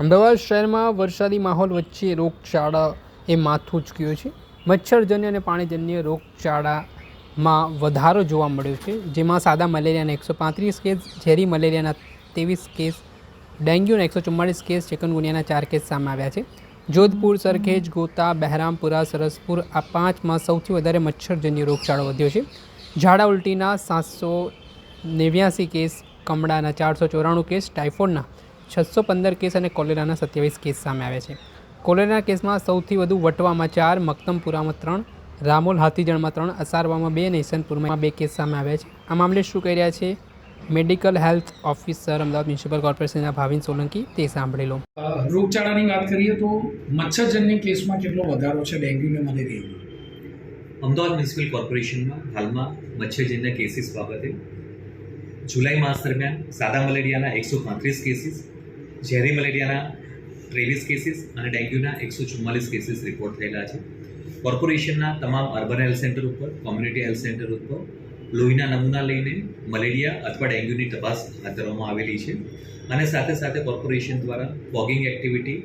અમદાવાદ શહેરમાં વરસાદી માહોલ વચ્ચે રોગચાળા એ માથું ઉચક્યું છે. મચ્છરજન્ય અને પાણીજન્ય રોગચાળામાં વધારો જોવા મળ્યો છે, જેમાં સાદા મલેરિયાના એકસો પાંત્રીસ કેસ, ઝેરી મલેરિયાના ત્રેવીસ કેસ, ડેન્ગ્યુના એકસો ચુમ્માળીસ કેસ, ચિકનગુનિયાના ચાર કેસ સામે આવ્યા છે. જોધપુર, સરખેજ, ગોતા, બહેરામપુરા, સરસપુર આ પાંચમાં સૌથી વધારે મચ્છરજન્ય રોગચાળો વધ્યો છે. ઝાડા ઉલટીના સાતસો નેવ્યાસી કેસ, કમળાના ચારસો ચોરાણું કેસ, ટાઇફોઇડના છસો પંદર કેસ અને કોલેરાના સત્યાવીસ કેસ સામે આવ્યા છે. કોલેરાના કેસમાં સૌથી વધુ વટવામાં ચાર મક્તમપુરામાં ત્રણ રામોલ હાથીજણમાં ત્રણ અસારવામાં બે અને ઈસનપુરમાં બે કેસ સામે આવ્યા છે. આ મામલે શું કહી રહ્યા છે? Medical health officer Ahmedabad municipal કોર્પોરેશનના ભાવિન સોલંકી તે સાંભળી લો. રોગચાળાની વાત કરીએ તો મચ્છરજન્ય કેસમાં કેટલો વધારો છે? ડેન્ગ્યુ અને મલેરિયાનો અમદાવાદ મ્યુનિસિપલ કોર્પોરેશનમાં હાલમાં મચ્છરજન્ય કેસીસ બાબતે જુલાઈ માસ દરમિયાન સાદા મલેરિયાના એકસો પાંત્રીસ કેસીસ ઝેરી મલેરિયાના ત્રેવીસ કેસીસ અને ડેન્ગ્યુના એકસો ચુમ્માલીસ કેસીસ રિપોર્ટ થયેલા છે. કોર્પોરેશનના તમામ અર્બન હેલ્થ સેન્ટર ઉપર કોમ્યુનિટી હેલ્થ સેન્ટર ઉપર લોહીના નમૂના લઈને મલેરિયા અથવા ડેન્ગ્યુની તપાસ હાથ ધરવામાં આવેલી છે. અને સાથે સાથે કોર્પોરેશન દ્વારા ફોગિંગ એક્ટિવિટી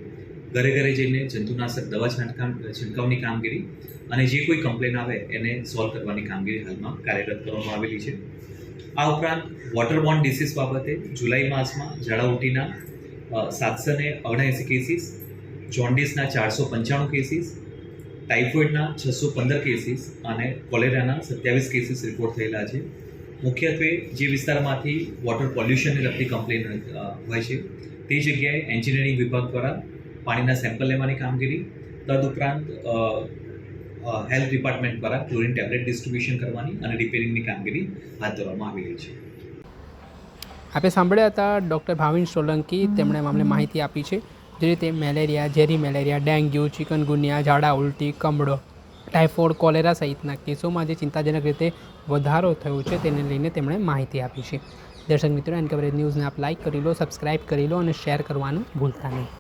ઘરે ઘરે જઈને જંતુનાશક, દવા છંટકામ, છંટકાવની કામગીરી અને જે કોઈ કમ્પ્લેન આવે એને સોલ્વ કરવાની કામગીરી હાલમાં કાર્યરત કરવામાં આવેલી છે. આ ઉપરાંત વોટરબોર્ન ડિસીઝ બાબતે જુલાઈ માસમાં ઝાડા ઉલટીના સાતસો ને ઓગણએંસી કેસીસ જોન્ડિસના ચારસો પંચાણું કેસીસ ટાઇફોઇડના છસો પંદર કેસીસ અને કોલેરાના સત્યાવીસ કેસીસ રિપોર્ટ થયેલા છે. મુખ્યત્વે જે વિસ્તારમાંથી વોટર પોલ્યુશનને લગતી કમ્પ્લેન હોય છે, તે જગ્યાએ એન્જિનિયરિંગ વિભાગ દ્વારા પાણીના સેમ્પલ લેવાની કામગીરી તદઉપરાંત હેલ્થ ડિપાર્ટમેન્ટ દ્વારા ક્લોરિન ટેબ્લેટ ડિસ્ટ્રીબ્યુશન કરવાની અને રિપેરિંગની કામગીરી હાથ ધરવામાં આવેલી છે. આપણે સાંભળ્યા હતા ડૉક્ટર ભાવિન સોલંકી, તેમણે મામલે માહિતી આપી છે, જે રીતે મેલેરિયા, ઝેરી મેલેરિયા, ડેન્ગ્યુ, ચિકનગુનિયા, ઝાડા ઉલટી, કમળો, ટાઇફોઇડ, કોલેરા સહિતના કેસોમાં જે ચિંતાજનક રીતે વધારો થયો છે તેને લઈને તેમણે માહિતી આપી છે. દર્શક મિત્રો એન કવરેજ ન્યૂઝને આપ લાઇક કરી લો સબસ્ક્રાઇબ કરી લો અને શેર કરવાનું ભૂલતા નહીં.